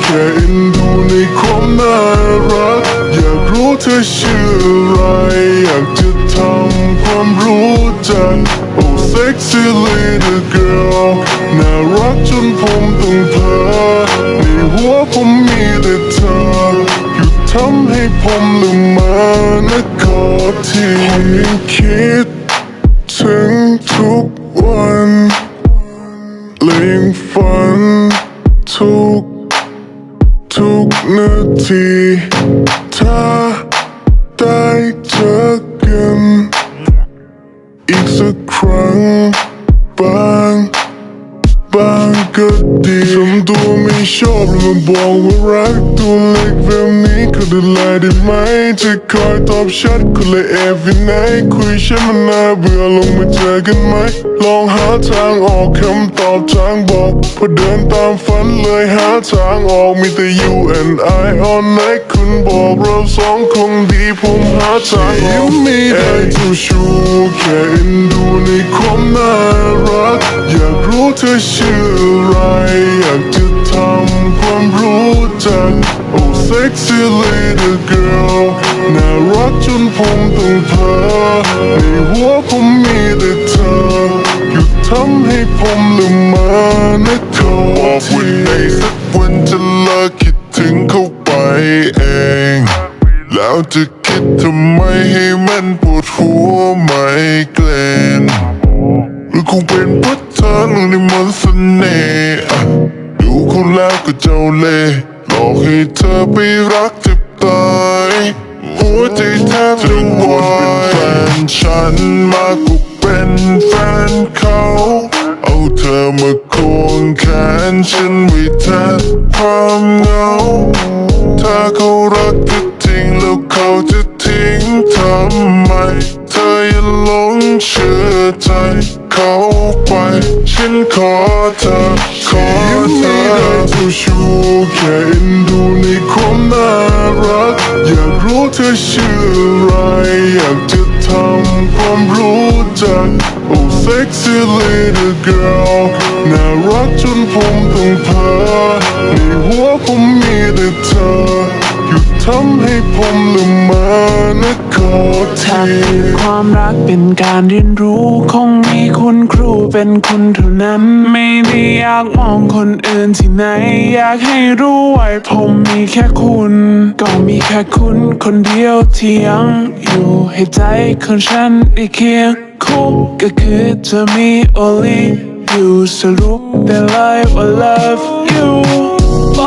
แค่เอ็นดูในความน่ารัก อยากรู้เธอชื่ออะไร อยากจะทำความรู้จัก Oh sexy little girl น่ารักจนผมต้องเพลอในหัวผมมีแต่เธอหยุดทำให้ผมลืมมานะขอทีผมยังคิดถึงทุกวัน เลงฝัน นาทีถ้าได้เจอกันอีกสักครั้งบาง บางก็ดีทำตัวไม่ชอบแล้วมาบอกว่ารักตัวเล็กแบบนี้ก็ได้ไลได้ไหมจะคอยตอบชัดคนละแอบอยู่ไหนคุยฉันมันน่าเบื่อลงมาเจอกันไหม ลองหาทางออกคำตอบทางบอกพอเดินตามฝันเลยหาทางออกมีแต่ you and I all night คุณบอกเราสองคงดีผมหาทางออกไม่ได้เจ้าชู้แค่เอ็นดูในความน่ารักอยากรู้เธอชื่ออะไร อยากจะทำความรู้จัก Oh sexy little girl น่ารักจนผมต้องเพ้อในหัวผมมีแต่เธอหยุดทำให้ผมละเมอนะขอบอกวันไหนสักวันจะเลิกคิดถึงเขาไปเอง แล้วจะคิดทำไมให้มันปวดหัวไม่เกลนหรือคงเป็นเพราะ ธอหนึ่งในมนต์เสน่ห์ดูคนแล้วก็เจ้าเล่ห์หลอกให้เธอไปรักเจ็บตายหัวใจแทบจะวายเป็นแฟนฉันมากกว่าเป็นแฟนเขาเอาเธอมาควงแขนฉันไว้แทนความเหงาถ้าเขารักเธอจริงแล้วเขาจะทิ้งทำไม เธออย่าหลงเชื่อใจเขาไป ฉันขอเธอขอเธอเจ้าชู้แค่เอ็นดูในความน่ารัก อยากรู้เธอชื่ออะไร อยากจะทำความรู้จัก Oh sexy little girl น่ารักจนผมต้องเพ้อในหัวผมมีแต่เธอหยุดทำให้ผมละเมอนะ ทีถ้าคือความรักเป็นการเรียนรู้คงมีคุณครูเป็นคุณเท่านั้น ไม่ได้อยากมองคนอื่นที่ไหน อยากให้รู้ไว้ผมมีแค่คุณ ก็มีแค่คุณคนเดียวที่ยังอยู่ให้ใจของฉันได้เคียงคู่ก็คือเธอมี only you สรุปได้เลยว่า love you ป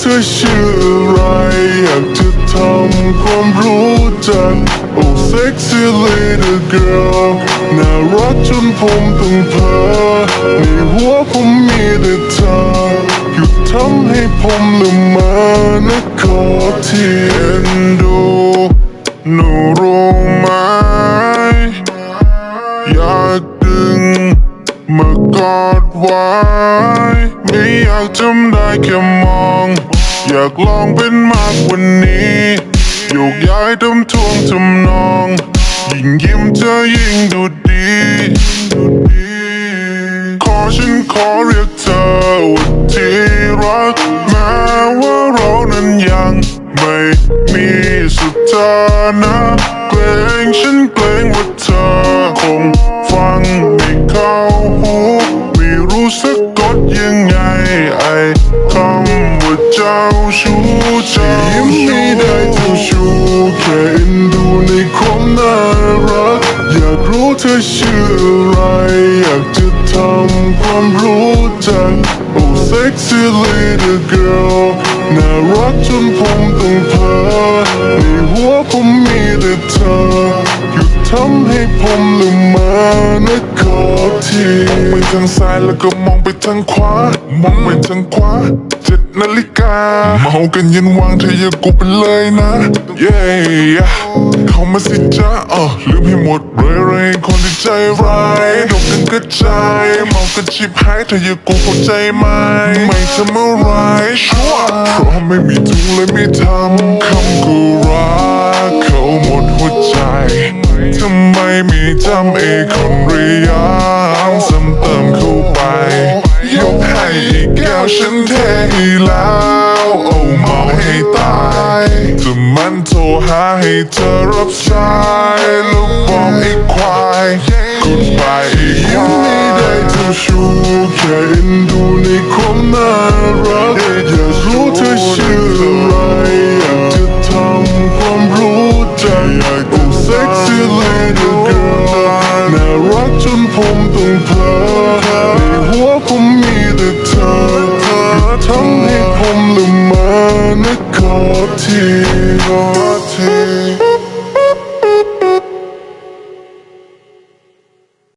เธอชื่ออะไร อยากจะทำความรู้จัก Oh sexy little girl น่ารักจนผมต้องเพ้อในหัวผมมีแต่เธอหยุดทำให้ผมลืมมานะขอทีเอ็นดูห มากอดไว้ไม่อยากจำได้แค่มอง อยากลองเป็นมากกว่านี้โยกย้ายทำทวงทำนอง ยิ่งยิ้มเธอยิ่งดูดี ขอฉันขอเรียกเธอว่าที่รักแม้ว่าเรานั้นยังไม่มีสถานะเกรงฉันเกรงว่าเธอคง แค่เอ็นดูในความน่ารัก อยากรู้เธอชื่ออะไร อยากจะทำความรู้จัก Oh sexy little girl น่ารักจนผมต้องเพ้อในหัวผมมีแต่เธอ ทำให้ผมละเมอนะขอทีมองไปทางซ้ายแล้วก็มองไปทางขวามองไปทางขวาเจ็ดนาฬิกาเมากันยันวางเธออย่ากูไปเลยนะเย้เข้ามาสิจ้าเออลืมให้หมดเลยเรคนที่ใจร้ายดกกันกระจายเมากันชิบหายเธออย่ากูเข้าใจไหมไม่ทำอะไรชัวร์เพราะไม่มีทุนเลยไม่ทำคำกูรักเขาหมดหัวใจ ทำไมไม่จำไอ้คนระยองซ้ำเติมเข้าไป ยกให้อีกแก้วฉันเทให้แล้ว โอ้เมาให้ตายจะมันโทรหาให้เธอรับสายแล้วบอกไอ้ควาย Goodbye อีกยังไม่ได้เจ้าชู้แค่เอ็นดูในความน่ารัก ใ